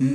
Let's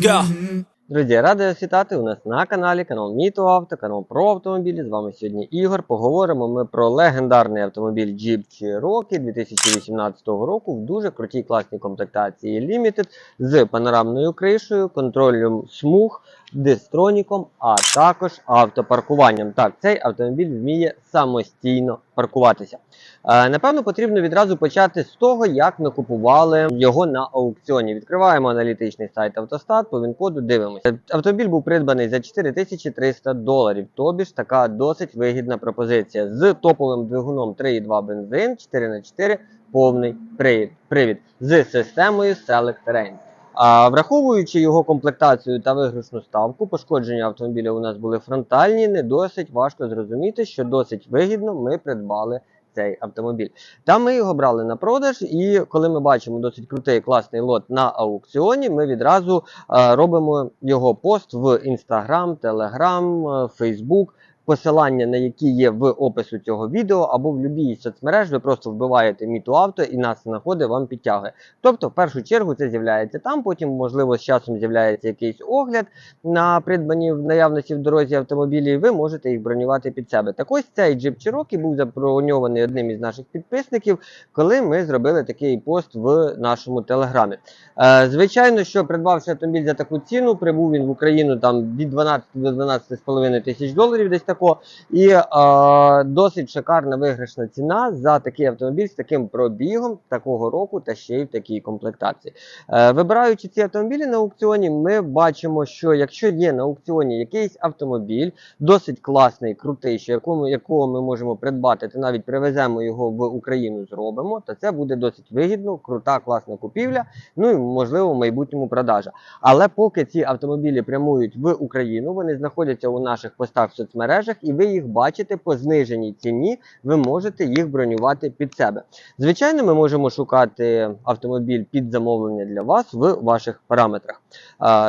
go. Друзі, радий вас вітати у нас на каналі, канал Міто Авто, канал про автомобілі. З вами сьогодні Ігор. Поговоримо ми про легендарний автомобіль Jeep Cherokee 2018 року в дуже крутій класній комплектації Limited з панорамною кришею, контролем смуг, дистроніком, а також автопаркуванням. Так, цей автомобіль вміє самостійно паркуватися. Е, Напевно, потрібно відразу почати з того, як ми купували його на аукціоні. Відкриваємо аналітичний сайт Автостат, по він-коду дивимося. Автомобіль був придбаний за 4300 доларів. Тобі ж така досить вигідна пропозиція з топовим двигуном 3,2 бензин, 4х4, повний привід, з системою Select Terrain. А враховуючи його комплектацію та виграшну ставку, пошкодження автомобіля у нас були фронтальні, не досить важко зрозуміти, що досить вигідно ми придбали цей автомобіль. Та ми його брали на продаж, і коли ми бачимо досить крутий класний лот на аукціоні, ми відразу е, робимо його пост в Instagram, Telegram, е, Facebook. Посилання на які є в опису цього відео, або в будь-якій соцмереж, ви просто вбиваєте міту авто і нас знаходить, вам підтягує. Тобто, в першу чергу, це з'являється там, потім, можливо, з часом з'являється якийсь огляд на придбані в наявності в дорозі автомобілі, і ви можете їх бронювати під себе. Так ось цей Jeep Cherokee був заброньований одним із наших підписників, коли ми зробили такий пост в нашому телеграмі. Е, звичайно, що придбавши автомобіль за таку ціну, прибув він в Україну там від 12 до 12,5 тисяч доларів, десь тако. І е, досить шикарна виграшна ціна за такий автомобіль з таким пробігом такого року та ще й в такій комплектації. Е, вибираючи ці автомобілі на аукціоні, ми бачимо, що якщо є на аукціоні якийсь автомобіль, досить класний, крутий, що якому, якого ми можемо придбати, та навіть привеземо його в Україну, зробимо, то це буде досить вигідно, крута, класна купівля. Ну і можливо в майбутньому продажа. Але поки ці автомобілі прямують в Україну, вони знаходяться у наших постах в соцмережах, і ви їх бачите по зниженій ціні, ви можете їх бронювати під себе. Звичайно, ми можемо шукати автомобіль під замовлення для вас в ваших параметрах.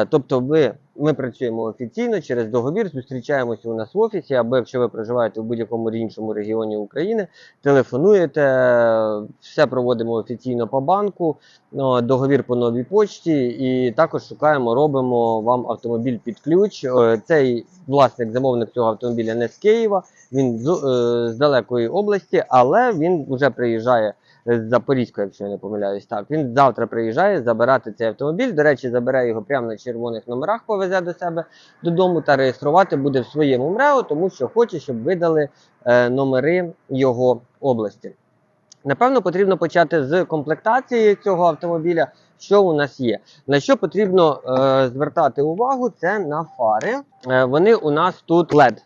Тобто, ви. Ми працюємо офіційно через договір, зустрічаємося у нас в офісі, або якщо ви проживаєте в будь-якому іншому регіоні України, телефонуєте, все проводимо офіційно по банку, договір по новій почті, і також шукаємо, робимо вам автомобіль під ключ. Цей власник, замовник цього автомобіля не з Києва, він з, е, з далекої області, але він вже приїжджає з Запорізького, якщо я не помиляюсь. Так, він завтра приїжджає забирати цей автомобіль. До речі, забере його прямо на червоних номерах, повезе до себе додому та реєструвати буде в своєму МРЕО, тому що хоче, щоб видали е, номери його області. Напевно, потрібно почати з комплектації цього автомобіля. Що у нас є? На що потрібно е, звертати увагу, це на фари. Е, вони у нас тут LED.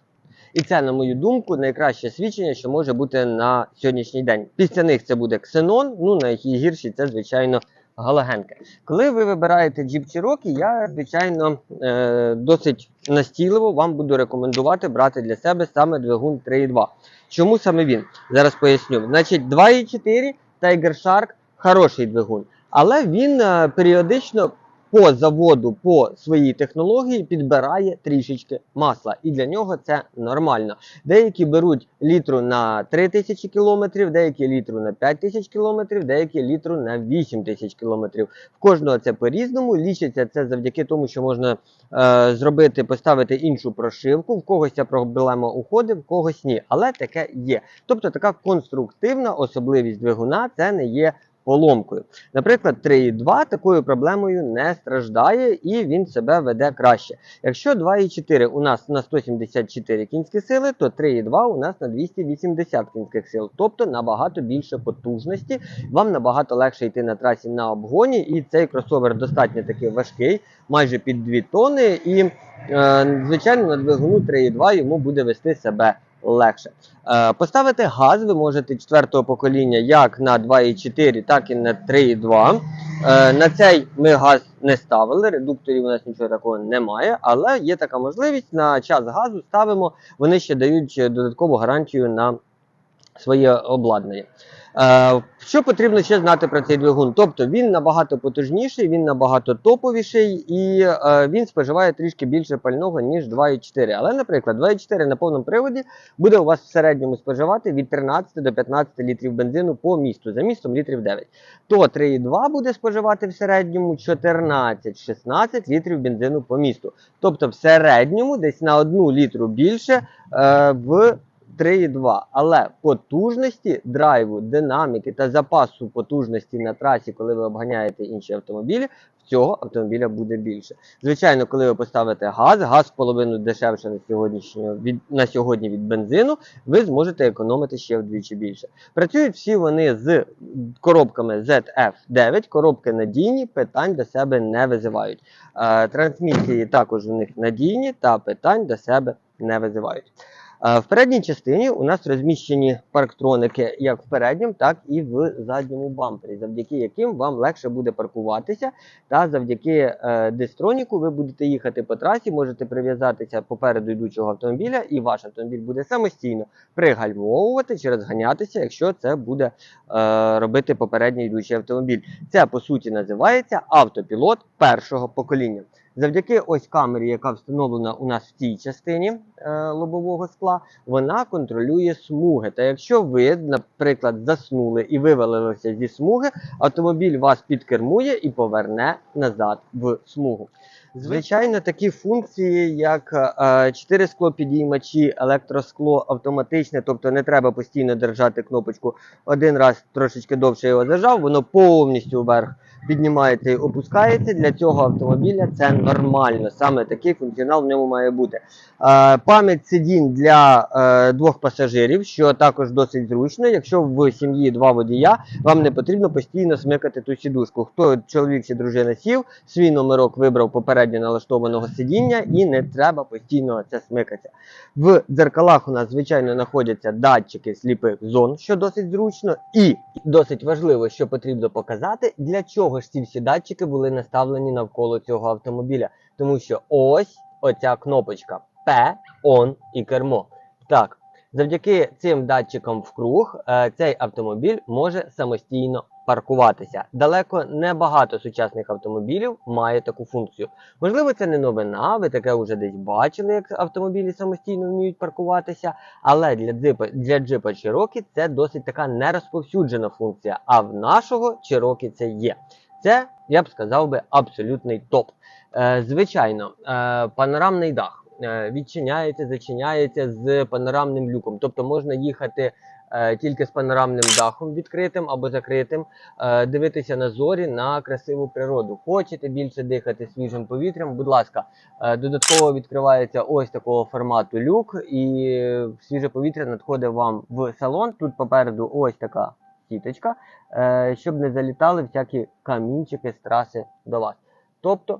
І це, на мою думку, найкраще свідчення, що може бути на сьогоднішній день. Після них це буде ксенон, ну найгірші це, звичайно, галогенки. Коли ви вибираєте Cherokee, я, звичайно, е, досить настійливо вам буду рекомендувати брати для себе саме двигун 3.2. Чому саме він? Зараз поясню. Значить, 2.4 Tiger Shark хороший двигун, але він е, періодично по заводу, по своїй технології підбирає трішечки масла. І для нього це нормально. Деякі беруть літру на 3000 км, деякі літру на 5000 км, деякі літру на 8000 км. В кожного це по-різному. Лічиться це завдяки тому, що можна е, зробити, поставити іншу прошивку. В когось ця проблема уходить, в когось ні. Але таке є. Тобто така конструктивна особливість двигуна це не є поломкою. Наприклад, 3.2 такою проблемою не страждає і він себе веде краще. Якщо 2.4 у нас на 174 кінські сили, то 3.2 у нас на 280 кінських сил, тобто набагато більше потужності. Вам набагато легше йти на трасі на обгоні, і цей кросовер достатньо таки важкий, майже під 2 тони. І, е, звичайно, на двигуну 3.2 йому буде вести себе легше. Е, Поставити газ ви можете четвертого покоління як на 2,4, так і на 3,2. Е, На цей ми газ не ставили, редукторів у нас нічого такого немає, але є така можливість. На час газу ставимо, вони ще дають додаткову гарантію на своє обладнання. Е, що потрібно ще знати про цей двигун? Тобто він набагато потужніший, він набагато топовіший і е, він споживає трішки більше пального, ніж 2,4. Але, наприклад, 2,4 на повному приводі буде у вас в середньому споживати від 13 до 15 літрів бензину по місту, за містом літрів 9. То 3,2 буде споживати в середньому 14-16 літрів бензину по місту. Тобто в середньому десь на 1 літру більше е, в 3,2. Але потужності драйву, динаміки та запасу потужності на трасі, коли ви обганяєте інші автомобілі, в цього автомобіля буде більше. Звичайно, коли ви поставите газ, газ половину дешевше на, від, на сьогодні від бензину, ви зможете економити ще вдвічі більше. Працюють всі вони з коробками ZF9, коробки надійні, питань до себе не визивають. Е, трансмісії також у них надійні та питань до себе не визивають. В передній частині у нас розміщені парктроники як в передньому, так і в задньому бампері, завдяки яким вам легше буде паркуватися. Та завдяки е, дистроніку ви будете їхати по трасі, можете прив'язатися попереду йдучого автомобіля, і ваш автомобіль буде самостійно пригальмовувати чи розганятися, якщо це буде е, робити попередній йдучий автомобіль. Це по суті називається автопілот першого покоління. Завдяки ось камері, яка встановлена у нас в цій частині е, лобового скла, вона контролює смуги. Та якщо ви, наприклад, заснули і вивалилися зі смуги, автомобіль вас підкермує і поверне назад в смугу. Звичайно, такі функції, як е, 4 склопідіймачі, електроскло автоматичне, тобто не треба постійно держати кнопочку один раз трошечки довше його зажав, воно повністю вверх піднімається і опускається. Для цього автомобіля це нормально. Саме такий функціонал в ньому має бути. Е, пам'ять сидінь для е, двох пасажирів, що також досить зручно. Якщо в сім'ї два водія, вам не потрібно постійно смикати ту сідушку. Хто чоловік чи дружина сів, свій номерок вибрав попередньо налаштованого сидіння і не треба постійно це смикатися. В дзеркалах у нас, звичайно, знаходяться датчики сліпих зон, що досить зручно, і досить важливо, що потрібно показати, для чого ж ці всі датчики були наставлені навколо цього автомобіля. Тому що ось оця кнопочка P, ON і кермо. Так, завдяки цим датчикам вкруг е, цей автомобіль може самостійно паркуватися. Далеко не багато сучасних автомобілів має таку функцію. Можливо, це не новина, ви таке вже десь бачили, як автомобілі самостійно вміють паркуватися. Але для джипа, для джипа Cherokee це досить така нерозповсюджена функція. А в нашого Cherokee це є. Це, я б сказав би, абсолютний топ. Е, звичайно, е, панорамний дах е, відчиняється, зачиняється з панорамним люком. Тобто можна їхати тільки з панорамним дахом відкритим або закритим, дивитися на зорі, на красиву природу. Хочете більше дихати свіжим повітрям? Будь ласка, додатково відкривається ось такого формату люк, і свіже повітря надходить вам в салон. Тут попереду ось така сіточка, е, щоб не залітали всякі камінчики з траси до вас. Тобто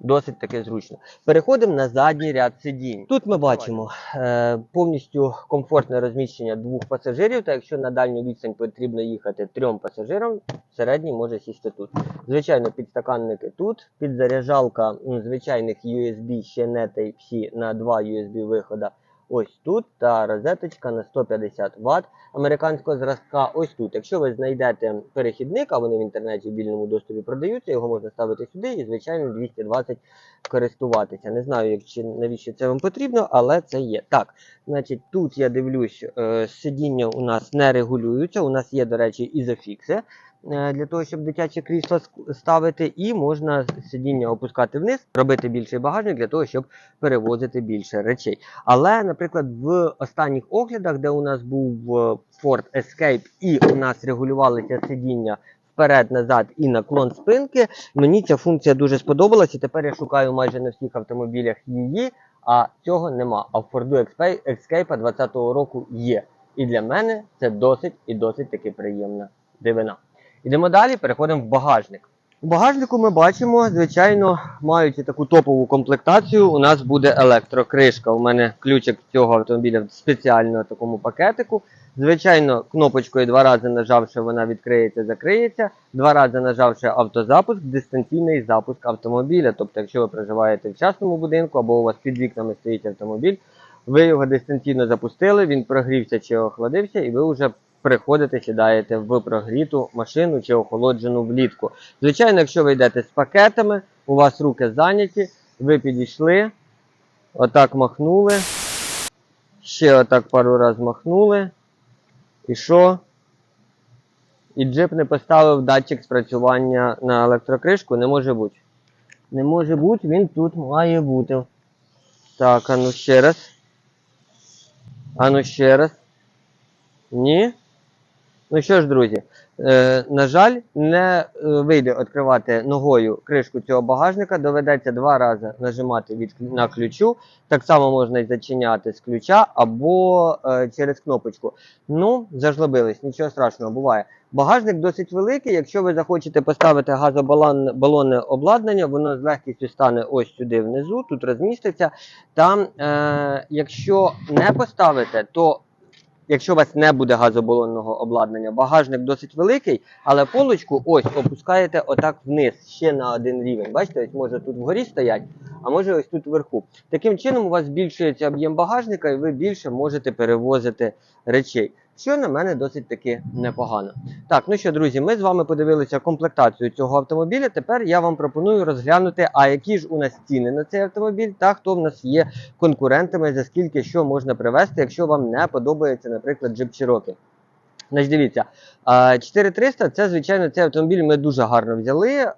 досить таки зручно. Переходимо на задній ряд сидінь. Тут ми бачимо е, повністю комфортне розміщення двох пасажирів. Та якщо на дальню відстань потрібно їхати трьом пасажирам, середній може сісти тут. Звичайно, підстаканники тут, підзаряджалка звичайних USB ще не Type-C на два USB вихода. Ось тут та розеточка на 150 Вт американського зразка. Ось тут. Якщо ви знайдете перехідник, а вони в інтернеті в вільному доступі продаються, його можна ставити сюди і, звичайно, 220 користуватися. Не знаю, як чи навіщо це вам потрібно, але це є. Так, значить, тут я дивлюсь, е, сидіння у нас не регулюються. У нас є, до речі, ізофікси. Е, Для того, щоб дитяче крісло ставити, і можна сидіння опускати вниз, робити більший багажник для того, щоб перевозити більше речей. Але, наприклад, в останніх оглядах, де у нас був е, Ford Escape і у нас регулювалися сидіння вперед, назад і наклон спинки, мені ця функція дуже сподобалась, і тепер я шукаю майже на всіх автомобілях її, а цього нема. А в Ford Escape 2020 року є. І для мене це досить і досить таки приємна дивина. Ідемо далі, переходимо в багажник. У багажнику ми бачимо, звичайно, маючи таку топову комплектацію, у нас буде електрокришка. У мене ключик цього автомобіля в спеціально такому пакетику. Звичайно, кнопочкою два рази нажавши, вона відкриється, закриється. Два рази нажавши автозапуск, дистанційний запуск автомобіля. Тобто, якщо ви проживаєте в частному будинку або у вас під вікнами стоїть автомобіль, ви його дистанційно запустили, він прогрівся чи охладився, і ви вже приходите, сідаєте в прогріту машину чи охолоджену влітку. Звичайно, якщо ви йдете з пакетами, у вас руки зайняті, ви підійшли, отак махнули, ще отак пару разів махнули. І що? І джип не поставив датчик спрацювання на електрокришку, не може бути. Не може бути, він тут має бути. Так, а ну ще раз. А ну ще раз. Ні. Ну що ж, друзі, е, на жаль, не е, вийде відкривати ногою кришку цього багажника. Доведеться два рази нажимати на ключу. Так само можна і зачиняти з ключа або е, через кнопочку. Ну, зажлобились, нічого страшного, буває. Багажник досить великий. Якщо ви захочете поставити газобалонне обладнання, воно з легкістю стане ось сюди внизу, тут розміститься. Там, е, якщо не поставите, то якщо у вас не буде газобалонного обладнання, багажник досить великий, але полочку ось опускаєте отак вниз, ще на один рівень. Бачите, ось може тут вгорі стоять, а може ось тут вверху. Таким чином у вас збільшується об'єм багажника, і ви більше можете перевозити речей. Що на мене досить таки непогано. Так, ну що, друзі, ми з вами подивилися комплектацію цього автомобіля. Тепер я вам пропоную розглянути, а які ж у нас ціни на цей автомобіль, та хто в нас є конкурентами, за скільки що можна привезти, якщо вам не подобається, наприклад, Jeep Cherokee. Значить, дивіться, 4300 це, звичайно, цей автомобіль ми дуже гарно взяли.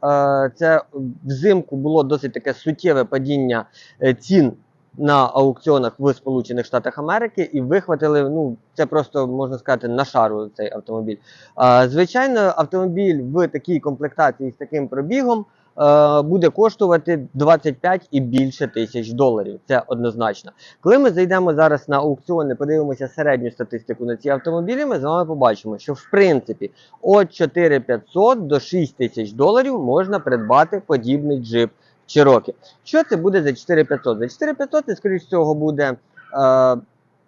Це взимку було досить таке суттєве падіння е, цін на аукціонах в Сполучених Штатах Америки і вихватили, ну, це просто можна сказати, на шару цей автомобіль. А, Звичайно, автомобіль в такій комплектації з таким пробігом е, буде коштувати 25 і більше тисяч доларів. Це однозначно. Коли ми зайдемо зараз на аукціони, подивимося середню статистику на ці автомобілі, ми з вами побачимо, що в принципі від 4500 до 6 тисяч доларів можна придбати подібний джип Cherokee. Що це буде за 4500? За 4500 це, скоріш всього, буде е,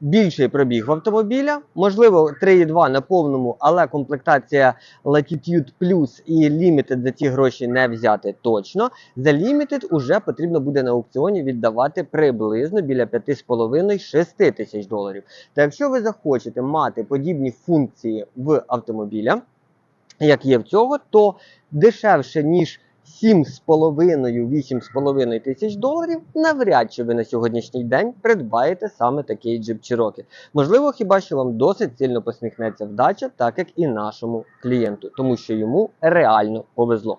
більший пробіг в автомобіля, можливо, 3,2 на повному, але комплектація Latitude Plus і Limited за ці гроші не взяти точно. За Limited уже потрібно буде на аукціоні віддавати приблизно біля 5,5-6 тисяч доларів. Та якщо ви захочете мати подібні функції в автомобіля, як є в цього, то дешевше, ніж 7,5-8,5 тисяч доларів, навряд чи ви на сьогоднішній день придбаєте саме такий джип Cherokee. Можливо, хіба що вам досить сильно посміхнеться вдача, так як і нашому клієнту, тому що йому реально повезло.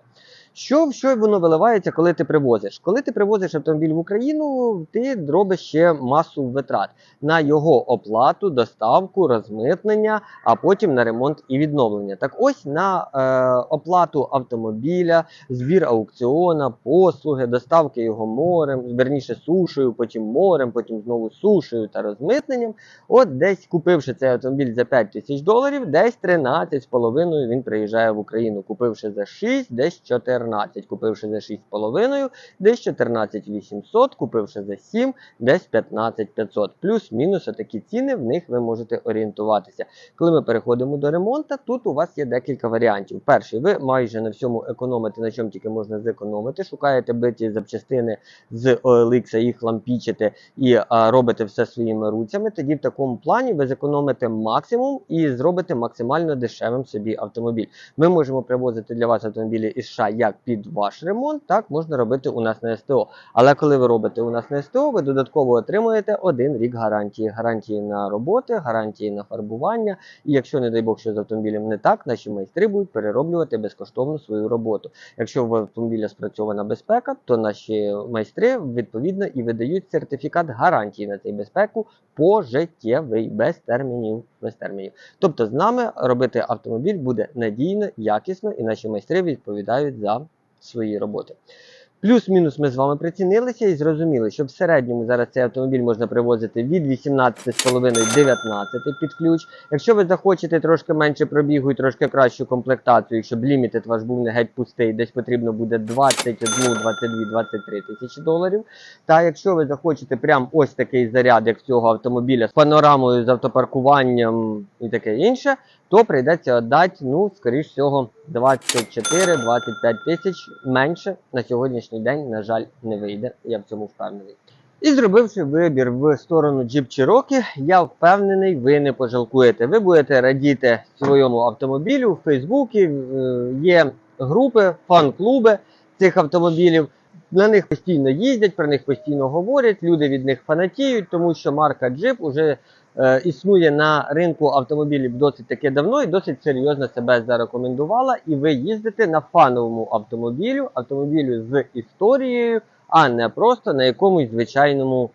Що що воно виливається, коли ти привозиш? Коли ти привозиш автомобіль в Україну, ти робиш ще масу витрат на його оплату, доставку, розмитнення, а потім на ремонт і відновлення. Так ось на е, оплату автомобіля, збір аукціона, послуги, доставки його морем, верніше сушею, потім морем, потім знову сушею та розмитненням. От десь купивши цей автомобіль за 5 тисяч доларів, десь 13,5 він приїжджає в Україну. Купивши за 6, десь 14. Купивши за 6,5, десь 14 800, купивши за 7, десь 15 500. Плюс-мінус такі ціни, в них ви можете орієнтуватися. Коли ми переходимо до ремонту, тут у вас є декілька варіантів. Перший, ви майже на всьому економите, на чому тільки можна зекономити. Шукаєте биті запчастини з OLX, їх лампічите і а, робите все своїми руцями. Тоді в такому плані ви зекономите максимум і зробите максимально дешевим собі автомобіль. Ми можемо привозити для вас автомобілі із США як під ваш ремонт, так можна робити у нас на СТО. Але коли ви робите у нас на СТО, ви додатково отримуєте один рік гарантії. Гарантії на роботи, гарантії на фарбування. І якщо, не дай Бог, що з автомобілем не так, наші майстри будуть перероблювати безкоштовно свою роботу. Якщо в автомобіля спрацьована безпека, то наші майстри відповідно і видають сертифікат гарантії на цей безпеку пожиттєвий, без термінів. Без термінів. Тобто з нами робити автомобіль буде надійно, якісно, і наші майстри відповідають за свої роботи. Плюс-мінус ми з вами прицінилися і зрозуміли, що в середньому зараз цей автомобіль можна привозити від 18,5-19 під ключ. Якщо ви захочете трошки менше пробігу і трошки кращу комплектацію, щоб лімітед ваш був не геть пустий, десь потрібно буде 21, 22, 23 тисячі доларів. Та якщо ви захочете прям ось такий заряд, як цього автомобіля з панорамою, з автопаркуванням і таке інше, то прийдеться віддати, ну, скоріш всього, 24-25 тисяч менше на сьогоднішній день, на жаль, не вийде. Я в цьому впевнений. І зробивши вибір в сторону Jeep Cherokee, я впевнений, ви не пожалкуєте. Ви будете радіти своєму автомобілю в Фейсбуці. е, Є групи, фан-клуби цих автомобілів. На них постійно їздять, про них постійно говорять. Люди від них фанатіють, тому що марка Jeep уже існує на ринку автомобілів досить таки давно і досить серйозно себе зарекомендувала. І ви їздите на фановому автомобілю, автомобілю з історією, а не просто на якомусь звичайному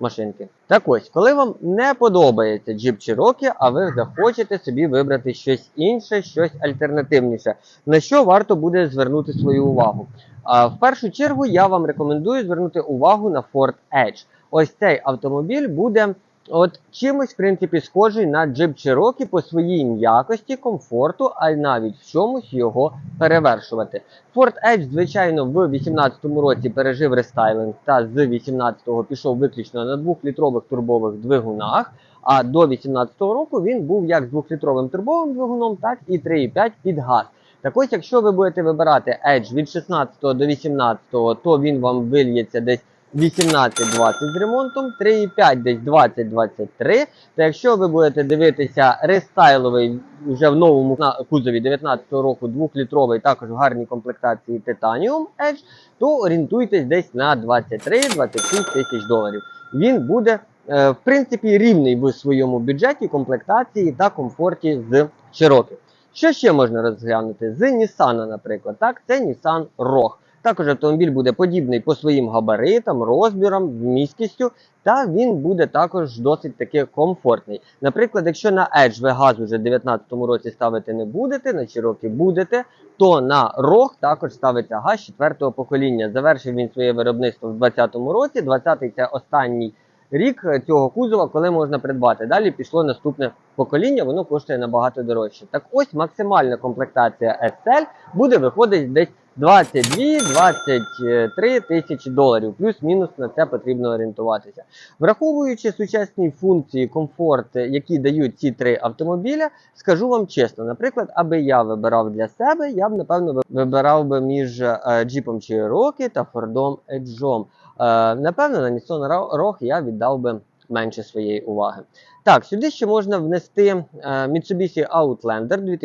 машинки. Так ось, коли вам не подобається Jeep Cherokee, а ви захочете собі вибрати щось інше, щось альтернативніше, на що варто буде звернути свою увагу? А, в першу чергу я вам рекомендую звернути увагу на Ford Edge. Ось цей автомобіль буде от чимось, в принципі, схожий на Jeep Cherokee по своїй м'якості, комфорту, а й навіть в чомусь його перевершувати. Ford Edge, звичайно, в 2018 році пережив рестайлинг та з 18-го пішов виключно на 2-літрових турбових двигунах. А до 2018 року він був як з 2-літровим турбовим двигуном, так і 3,5 під газ. Так ось, якщо ви будете вибирати Edge від 16 до 18, то він вам вильється десь 18-20 з ремонтом, 3,5 десь 20-23. Та якщо ви будете дивитися рестайловий вже в новому кузові 19-го року 2-літровий, також в гарній комплектації Titanium Edge, то орієнтуйтесь десь на 23-26 тисяч доларів. Він буде, е, в принципі, рівний в своєму бюджеті, комплектації та комфорті з Cherokee. Що ще можна розглянути? З Nissan, наприклад, так, це Nissan Rogue. Також автомобіль буде подібний по своїм габаритам, розмірам, вмісткістю, та він буде також досить таки комфортний. Наприклад, якщо на Edge ви газ уже в 2019 році ставити не будете, на Cherokee будете, то на Rogue також ставиться газ 4-го покоління. Завершив він своє виробництво в 2020 році. 20-й це останній рік цього кузова, коли можна придбати. Далі пішло наступне покоління, воно коштує набагато дорожче. Так ось максимальна комплектація SL буде виходити десь 22-23 тисячі доларів. Плюс-мінус на це потрібно орієнтуватися. Враховуючи сучасні функції, комфорт, які дають ці три автомобіля, скажу вам чесно, наприклад, аби я вибирав для себе, я б напевно вибирав би між е, Jeepом Cherokee та Fordом Edge. Е, Напевно, на Nissan Ro- Rogue я віддав би менше своєї уваги. Так, сюди ще можна внести е, Mitsubishi Outlander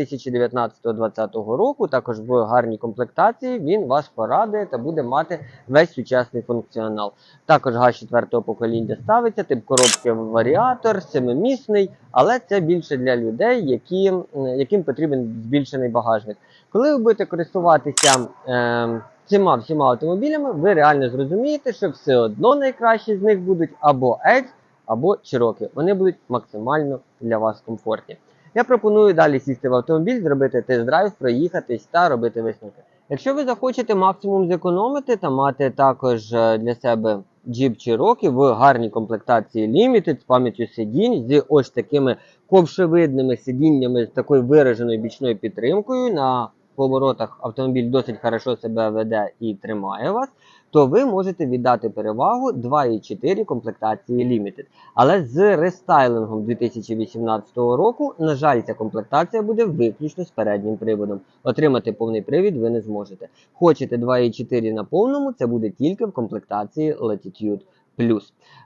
2019-2020 року, також в гарній комплектації. Він вас порадує та буде мати весь сучасний функціонал. Також газ 4 покоління ставиться, тип коробки варіатор, семимісний, але це більше для людей, які, яким потрібен збільшений багажник. Коли ви будете користуватися е, цими всіма автомобілями, ви реально зрозумієте, що все одно найкращі з них будуть або Edge, або Cherokee. Вони будуть максимально для вас комфортні. Я пропоную далі сісти в автомобіль, зробити тест-драйв, проїхатись та робити висновки. Якщо ви захочете максимум зекономити та мати також е, для себе Jeep Cherokee в гарній комплектації Limited з пам'яттю сидінь, з ось такими ковшевидними сидіннями з такою вираженою бічною підтримкою. На поворотах автомобіль досить хорошо себе веде і тримає вас, то ви можете віддати перевагу 2.4 комплектації Limited. Але з рестайлингом 2018 року, на жаль, ця комплектація буде виключно з переднім приводом. Отримати повний привід ви не зможете. Хочете 2.4 на повному, це буде тільки в комплектації Latitude Plus.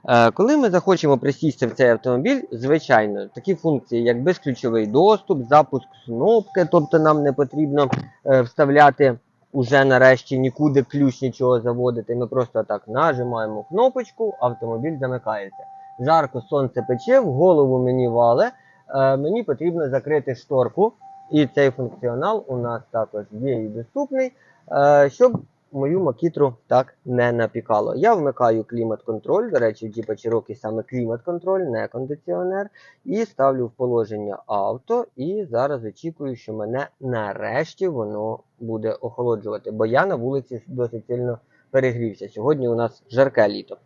Е, коли ми захочемо присісти в цей автомобіль, звичайно, такі функції, як безключовий доступ, запуск кнопки, тобто нам не потрібно е, вставляти уже нарешті нікуди ключ нічого заводити. Ми просто так нажимаємо кнопочку, автомобіль замикається. Жарко сонце пече, в голову мені вале. Е, мені потрібно закрити шторку, і цей функціонал у нас також є і доступний, е, щоб мою макітру так не напікало. Я вмикаю клімат-контроль. До речі, в Jeep Cherokee саме клімат-контроль, не кондиціонер. І ставлю в положення авто. І зараз очікую, що мене нарешті воно буде охолоджувати. Бо я на вулиці досить сильно перегрівся. Сьогодні у нас жарке літо.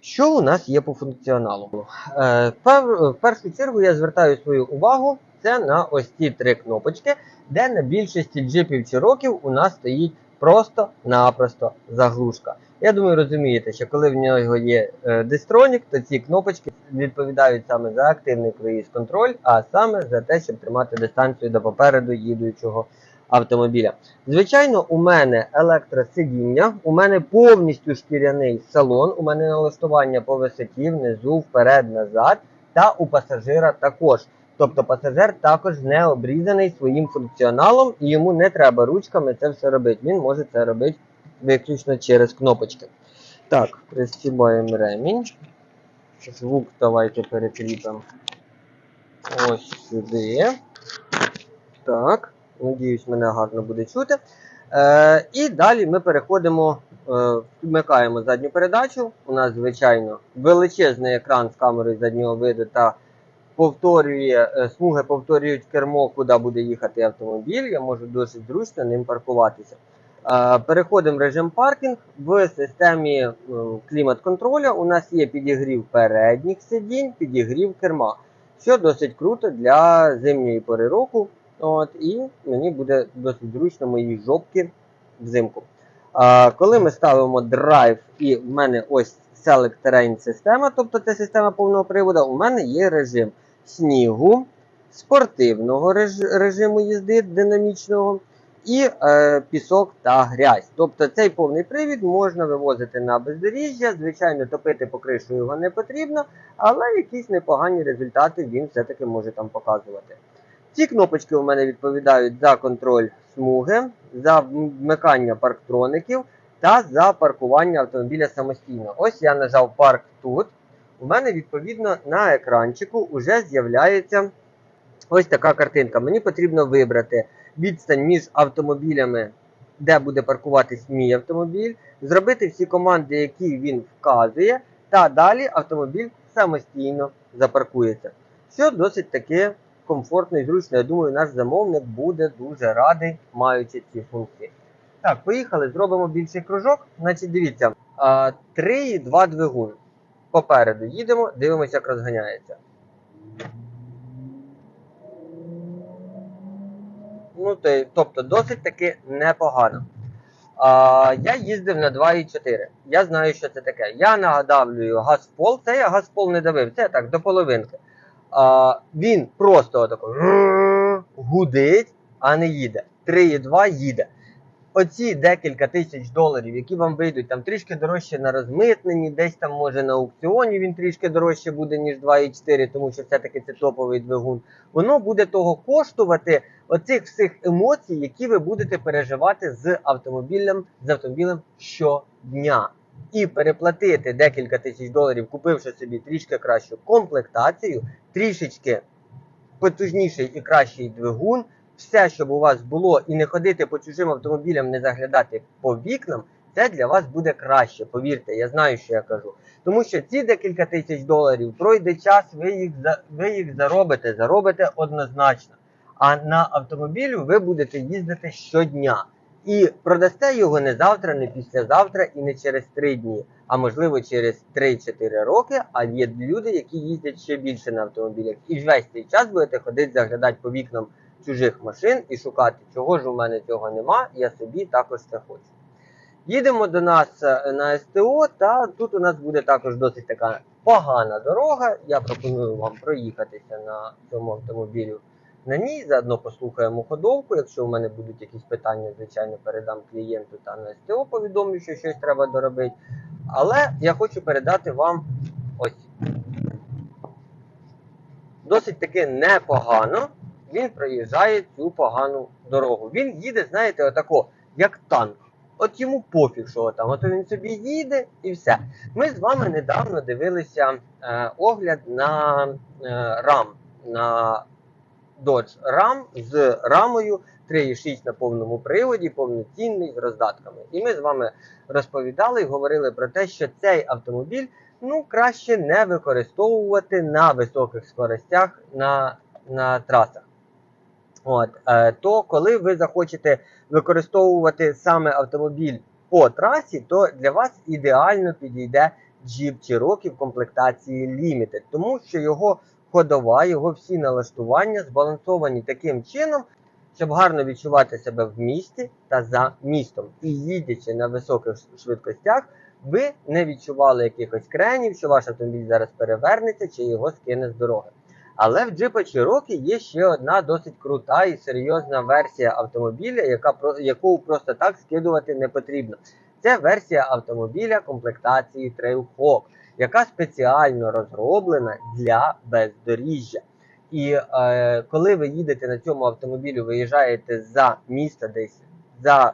Що у нас є по функціоналу? Е, в першу чергу я звертаю свою увагу це на ось ці три кнопочки, де на більшості джипів чи років у нас стоїть просто-напросто заглушка. Я думаю, розумієте, що коли в нього є е, дистронік, то ці кнопочки відповідають саме за активний круїз контроль, а саме за те, щоб тримати дистанцію до попереду їдучого автомобіля. Звичайно, у мене електросидіння, у мене повністю шкіряний салон, у мене налаштування по висоті, внизу, вперед, назад, та у пасажира також. Тобто пасажир також не обрізаний своїм функціоналом, і йому не треба ручками це все робити. Він може це робити виключно через кнопочки. Так, пристібаємо ремінь. Звук давайте перекріпимо ось сюди. Так, надіюсь, мене гарно буде чути. Е, і далі ми переходимо, е, вмикаємо задню передачу. У нас, звичайно, величезний екран з камерою заднього виду та повторює, е, смуги повторюють кермо, куди буде їхати автомобіль. Я можу досить зручно ним паркуватися. Е, Переходимо в режим паркінг. В системі е, клімат-контроля у нас є підігрів передніх сидінь, підігрів керма, що досить круто для зимньої пори року. От, і мені буде досить зручно мої жопки взимку. А, коли ми ставимо драйв, і в мене ось Select Terrain система, тобто це система повного приводу, у мене є режим снігу, спортивного режиму їзди динамічного і е, пісок та грязь. Тобто цей повний привід можна вивозити на бездоріжжя. Звичайно, топити по кришу його не потрібно, але якісь непогані результати він все-таки може там показувати. Ці кнопочки у мене відповідають за контроль смуги, за вмикання парктроників та за паркування автомобіля самостійно. Ось я нажав парк тут. У мене відповідно на екранчику вже з'являється ось така картинка. Мені потрібно вибрати відстань між автомобілями, де буде паркуватись мій автомобіль, зробити всі команди, які він вказує, та далі автомобіль самостійно запаркується. Що досить таки комфортно і зручно. Я думаю, наш замовник буде дуже радий, маючи ці функції. Так, поїхали, зробимо більший кружок. Значить, дивіться, 3,2 двигун. Попереду їдемо, дивимося, як розганяється. Ну, то- тобто досить таки непогано. А, я їздив на 2,4. Я знаю, що це таке. Я нагадавлюю газ в пол. Це я газ в пол не давив, це так, до половинки. А, він просто отако гудить, а не їде. 3,2 їде. Оці декілька тисяч доларів, які вам вийдуть там трішки дорожче на розмитненні, десь там може на аукціоні він трішки дорожче буде, ніж 2,4, тому що все-таки це топовий двигун. Воно буде того коштувати оцих всіх емоцій, які ви будете переживати з автомобілем, з автомобілем щодня. І переплатити декілька тисяч доларів, купивши собі трішки кращу комплектацію, трішечки потужніший і кращий двигун, все, щоб у вас було, і не ходити по чужим автомобілям, не заглядати по вікнам, це для вас буде краще. Повірте, я знаю, що я кажу. Тому що ці декілька тисяч доларів пройде час, ви їх ви їх заробите, заробите однозначно. А на автомобілю ви будете їздити щодня. І продасте його не завтра, не післязавтра і не через 3 дні, а можливо через 3-4 роки. А є люди, які їздять ще більше на автомобілях. І весь цей час будете ходити заглядати по вікнам чужих машин і шукати, чого ж у мене цього нема, я собі також це хочу. Їдемо до нас е, на СТО, та тут у нас буде також досить така погана дорога. Я пропоную вам проїхатися на цьому автомобілю на ній. Заодно послухаємо ходовку. Якщо у мене будуть якісь питання, звичайно, передам клієнту та на СТО повідомлю, що щось треба доробити. Але я хочу передати вам ось. Досить таки непогано він проїжджає цю погану дорогу. Він їде, знаєте, отако, як танк. От йому пофіг, що там. От він собі їде і все. Ми з вами недавно дивилися е, огляд на е, RAM, на Dodge RAM з рамою 3,6 на повному приводі, повноцінний з роздатками. І ми з вами розповідали і говорили про те, що цей автомобіль ну, краще не використовувати на високих скоростях на, на трасах. От, е, то коли ви захочете використовувати саме автомобіль по трасі, то для вас ідеально підійде Jeep Cherokee в комплектації Limited, тому що його ходова, його всі налаштування збалансовані таким чином, щоб гарно відчувати себе в місті та за містом. І їдячи на високих швидкостях, ви не відчували якихось кренів, що ваш автомобіль зараз перевернеться чи його скине з дороги. Але в Jeep Cherokee є ще одна досить крута і серйозна версія автомобіля, яка, яку просто так скидувати не потрібно. Це версія автомобіля комплектації Trailhawk, яка спеціально розроблена для бездоріжжя. І е, коли ви їдете на цьому автомобілі, виїжджаєте за місто десь за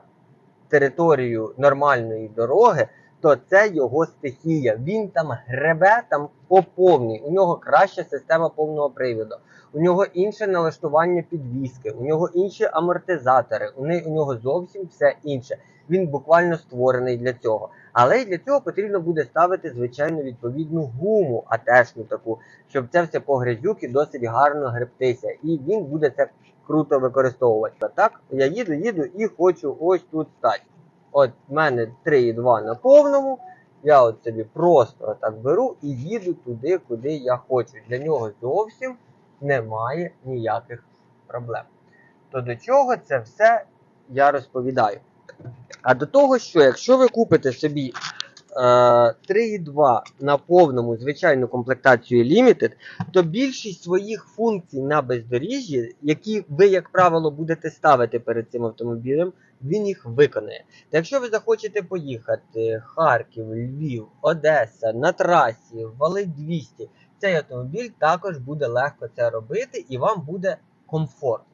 територію нормальної дороги, то це його стихія. Він там гребе там по повній. У нього краща система повного приводу. У нього інше налаштування підвіски, у нього інші амортизатори, у, не, у нього зовсім все інше. Він буквально створений для цього. Але й для цього потрібно буде ставити звичайно відповідну гуму, атешну таку, щоб це все по грязюки досить гарно гребтися. І він буде це круто використовувати. Так, я їду, їду і хочу ось тут стати. От в мене 3,2 на повному. Я от собі просто так беру і їду туди, куди я хочу. Для нього зовсім немає ніяких проблем. То до чого це все я розповідаю. А до того, що якщо ви купите собі е, 3,2 на повному звичайну комплектацію Limited, то більшість своїх функцій на бездоріжжі, які ви, як правило, будете ставити перед цим автомобілем, він їх виконає. Та якщо ви захочете поїхати Харків, Львів, Одеса на трасі, валить 200, цей автомобіль також буде легко це робити і вам буде комфортно.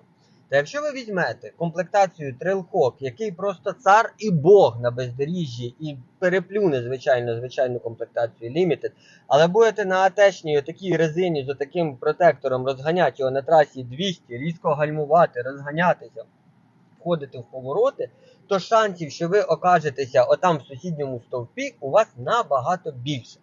Та якщо ви візьмете комплектацію Trailhawk, який просто цар і Бог на бездоріжжі і переплюне, звичайно, звичайну комплектацію Limited, але будете на атечній отакій резині з отаким протектором розганяти його на трасі 200, різко гальмувати, розганятися, входити в повороти, то шансів, що ви окажетеся отам в сусідньому стовпі, у вас набагато більше.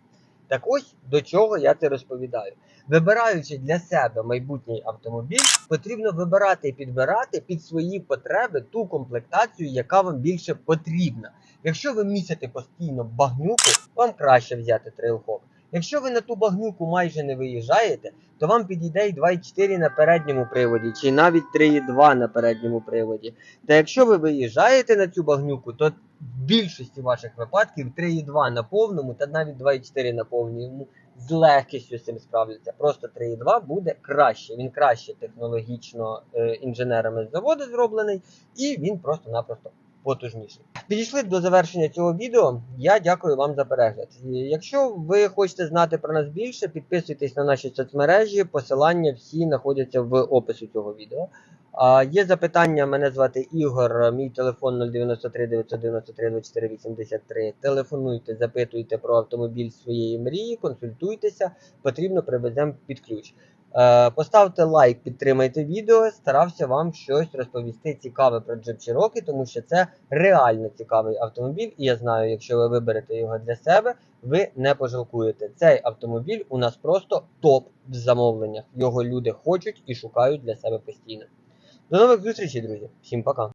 Так ось до чого я це розповідаю. Вибираючи для себе майбутній автомобіль, потрібно вибирати і підбирати під свої потреби ту комплектацію, яка вам більше потрібна. Якщо ви місите постійно багнюку, вам краще взяти Trailhawk. Якщо ви на ту багнюку майже не виїжджаєте, то вам підійде і 2,4 на передньому приводі, чи навіть 3,2 на передньому приводі. Та якщо ви виїжджаєте на цю багнюку, то в більшості ваших випадків 3,2 на повному та навіть 2,4 на повному з легкістю з цим справляться. Просто 3,2 буде краще. Він краще технологічно е, інженерами заводу зроблений, і він просто-напросто потужніший. Підійшли до завершення цього відео. Я дякую вам за перегляд. Якщо ви хочете знати про нас більше, підписуйтесь на наші соцмережі. Посилання всі знаходяться в описі цього відео. Є запитання, мене звати Ігор, мій телефон 093 993 24 83. Телефонуйте, запитуйте про автомобіль своєї мрії, консультуйтеся, потрібно привеземо під ключ. Е, Поставте лайк, підтримайте відео. Старався вам щось розповісти цікаве про Jeep Cherokee, тому що це реально цікавий автомобіль, і я знаю, якщо ви виберете його для себе, ви не пожалкуєте. Цей автомобіль у нас просто топ в замовленнях. Його люди хочуть і шукають для себе постійно. До нових зустрічей, друзі. Всім пока.